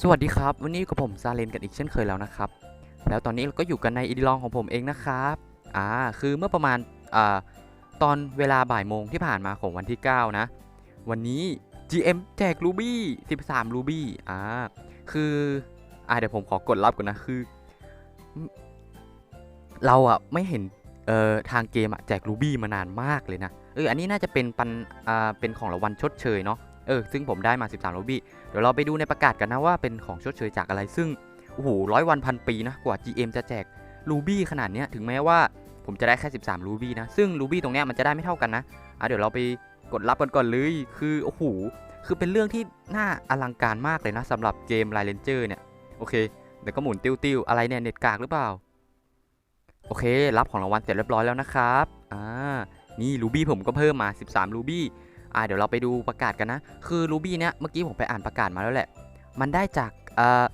สวัสดีครับ วันนี้กับผมซาเลนกันอีกเช่นเคยแล้วนะครับ แล้วตอนนี้เราก็อยู่กันในอีดีลองของผมเองนะครับอ่าคือเมื่อประมาณอ่าตอนเวลาบ่ายโมงที่ผ่านมาของวันที่ 9 นะ วันนี้ GM แจกรูบี้13รูบี้อ่าคืออ่าเดี๋ยวผมขอกดรับก่อนนะคือ เราอะไม่เห็นเอ่อทางเกมอะแจกรูบี้มานานมากเลยนะเอออันนี้น่าจะเป็นปันอ่าเป็นของรางวัลชดเชยเนาะ เออซึ่งผมได้มา 13รูบี้เดี๋ยวเราไปดูในประกาศกันนะว่าเป็นของชดเชยจากอะไรซึ่งโอ้โหร้อยวันพันปีนะกว่า GM จะแจกรูบี้ขนาดเนี้ยถึงแม้ว่าผมจะได้แค่ 13 รูบี้นะ ซึ่งรูบี้ตรงเนี้ยมันจะได้ไม่เท่ากันนะอะเดี๋ยวเราไปกดรับกันก่อนเลยคือโอ้โหคือเป็นเรื่องที่น่าอลังการมากเลยนะสำหรับเกม l ล n เ r อร์เนี่ยโอเคเดี๋ยวก็หมุนติ้วๆอะไรเนี่ยเน็ตกากหรือเปล่า โอเค รับของรางวัลเสร็จเรียบร้อยแล้วนะครับอ่านี่รูบี้ผมก็เพิ่มมา 13รูบี้ อ่าเดี๋ยวเราไปดูประกาศกันนะ คือรูบี้เนี้ยเมื่อกี้ผมไปอ่านประกาศมาแล้วแหละ มันได้จากเอ่อ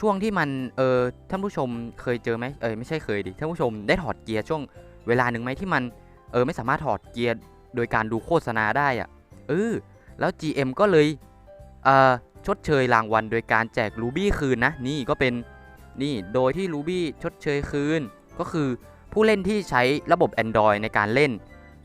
ช่วงที่มันเออท่านผู้ชมเคยเจอไหมเออไม่ใช่เคยดิท่านผู้ชมได้ถอดเกียร์ช่วงเวลาหนึ่งไหมที่มันเออไม่สามารถถอดเกียร์โดยการดูโฆษณาได้อะเออแล้ว GM ก็เลยเอ่อชดเชยรางวัลโดยการแจกรูบี้คืนนะนี่ก็เป็นนี่โดยที่รูบี้ชดเชยคืนก็คือผู้เล่นที่ใช้ระบบ Android ในการเล่น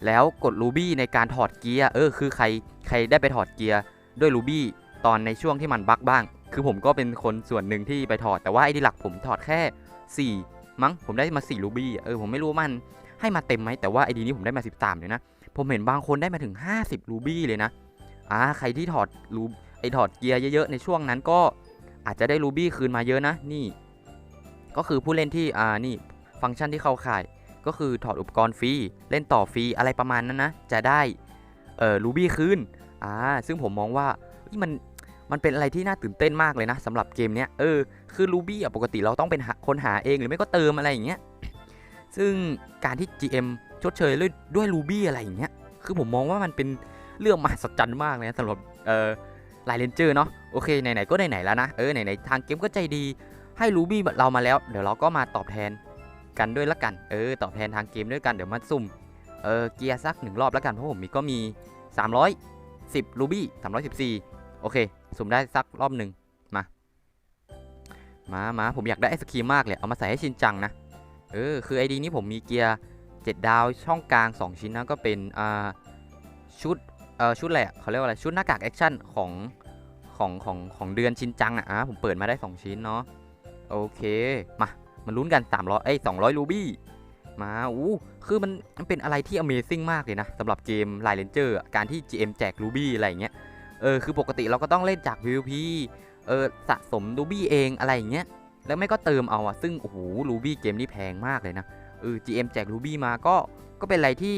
แล้วกด Ruby ในการถอดเกียร์เออคือใครใครได้ไปถอดเกียร์ด้วย Ruby ตอนในช่วงที่มันบั๊กบ้าง คือผมก็เป็นคนส่วนหนึ่งที่ไปถอด แต่ว่าไอ้ที่หลักผมถอดแค่ 4 มั้งผมได้มา4 Ruby อะเออผมไม่รู้มันให้มาเต็มไหมแต่ว่าไอดีนี้ผมได้มา 13เลยนะ ผมเห็นบางคนได้มาถึง 50 Ruby เลยนะอ่าใครที่ถอดรูไอถอดเกียร์เยอะๆในช่วงนั้นก็อาจจะได้ Ruby คืนมาเยอะนะนี่ ก็คือผู้เล่นที่อ่านี่ฟังก์ชันที่เข้าข่าย ก็คือถอดอุปกรณ์ฟรี เล่นต่อฟรีอะไรประมาณนั้นนะ จะได้เอ่อรูบี้คืนอ่าซึ่งผมมองว่ามันมันเป็นอะไรที่น่าตื่นเต้นมากเลยนะสำหรับเกมเนี้ยเออคือรูบี้อะปกติเราต้องเป็นคนหาเองหรือไม่ก็เติมอะไรอย่างเงี้ยซึ่งการที่ GM ชดเชยด้วยด้วยรูบี้อะไรอย่างเงี้ยคือผมมองว่ามันเป็นเรื่องมหัศจรรย์มากเลยนะสำหรับเอ่อไลเลนเจอร์เนาะโอเคไหนๆก็ไหนๆแล้วนะเออไหนๆทางเกมก็ใจดีให้รูบี้เรามาแล้ว เดี๋ยวเราก็มาตอบแทน กันด้วยละกัน เออตอบแทนทางเกมด้วยกันเดี๋ยวมาสุ่ม เออเกียร์สักหนึ่งรอบละกันเพราะผมมีก็มี 310รูบี้314 โอเค สุ่มได้สักรอบหนึ่งมา มามาผมอยากได้ไอศครีมมากเลยเอามาใส่ให้ชินจังนะ เออคือไอดีนี้ผมมีเกียร์7ดาวช่องกลาง 2 ชิ้นนะก็เป็นอ่าชุดเออชุดอะไรเขาเรียกว่าอะไรชุดหน้ากากแอคชั่นของของของของเดือนชินจังอะอะผมเปิดมาได้ 2 ชิ้นเนาะโอเคมา มันลุ้นกัน300เอ้ย200 รูบี้มาอู้คือมันมันเป็นอะไรที่ Amazing มากเลยนะสำหรับเกม l ล n นเจอร์การที่ GM แจกรูบี้อะไรอย่างเงี้ยเออคือปกติเราก็ต้องเล่นจาก PVP เออสะสมรูบี้เองอะไรอย่างเงี้ยแล้วไม่ก็เติมเอาอะซึ่งโอ้โหรูบี้เกมนี้แพงมากเลยนะเออ GM แจกรูบี้มาก็ก็เป็นอะไรที่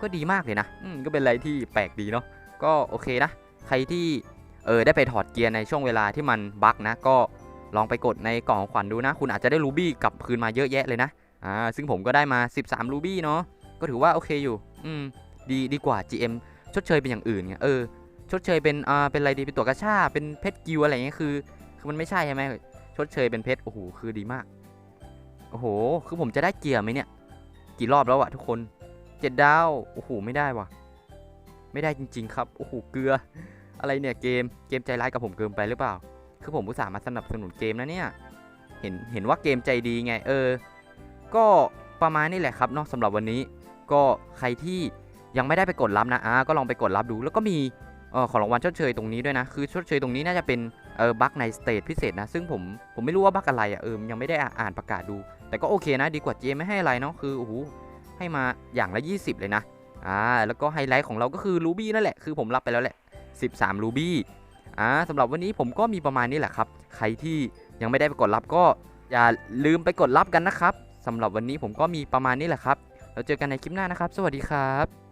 ก็ดีมากเลยนะอืมก็เป็นอะไรที่แปลกดีเนาะก็โอเคนะ ใครที่เออได้ไปถอดเกียร์ในช่วงเวลาที่มันบั๊กนะก็ ลองไปกดในกล่องของขวัญดูนะ คุณอาจจะได้รูบี้กลับคืนมาเยอะแยะเลยนะอ่าซึ่งผมก็ได้มา 13รูบี้เนาะก็ถือว่าโอเคอยู่อืมดีดีกว่า GM ชดเชยเป็นอย่างอื่นไงเออชดเชยเป็นอ่าเป็นอะไรดีเป็นตัวกระชาเป็นเพชรกิวอะไรเงี้ยคือคือมันไม่ใช่ใช่ไหมชดเชยเป็นเพชรโอ้โหคือดีมากโอ้โหคือผมจะได้เกียร์ไหมเนี่ย กี่รอบแล้วอะทุกคนเจ็ดดาวโอ้โหไม่ได้วะไม่ได้จริง ๆ ครับโอ้โหเกลืออะไรเนี่ยเกมเกมใจร้ายกับผมเกินไปหรือเปล่า คือผมอุตส่าห์มาสนับสนุนเกมนะเนี่ย เห็นเห็นว่าเกมใจดีไงเออ ก็ประมาณนี้แหละครับเนาะสำหรับวันนี้ ก็ใครที่ยังไม่ได้ไปกดรับนะอ่าก็ลองไปกดรับดู แล้วก็มีเออของรางวัลชดเชยตรงนี้ด้วยนะ คือชดเชยตรงนี้น่าจะเป็นเออบั๊กในสเตจพิเศษนะ ซึ่งผมผมไม่รู้ว่าบั๊กอะไรอะเออยังไม่ได้อ่านประกาศดู แต่ก็โอเคนะ ดีกว่าเจไม่ให้อะไรเนาะคือโอ้โหให้มาอย่างละ 20 เลยนะอ่าแล้วก็ไฮไลท์ของเราก็คือรูบี้นั่นแหละคือผมรับไปแล้วแหละ 13รูบี้ อ่าสำหรับวันนี้ผมก็มีประมาณนี้แหละครับ ใครที่ยังไม่ได้ไปกดรับก็อย่าลืมไปกดรับกันนะครับสำหรับวันนี้ผมก็มีประมาณนี้แหละครับ แล้วเจอกันในคลิปหน้านะครับ สวัสดีครับ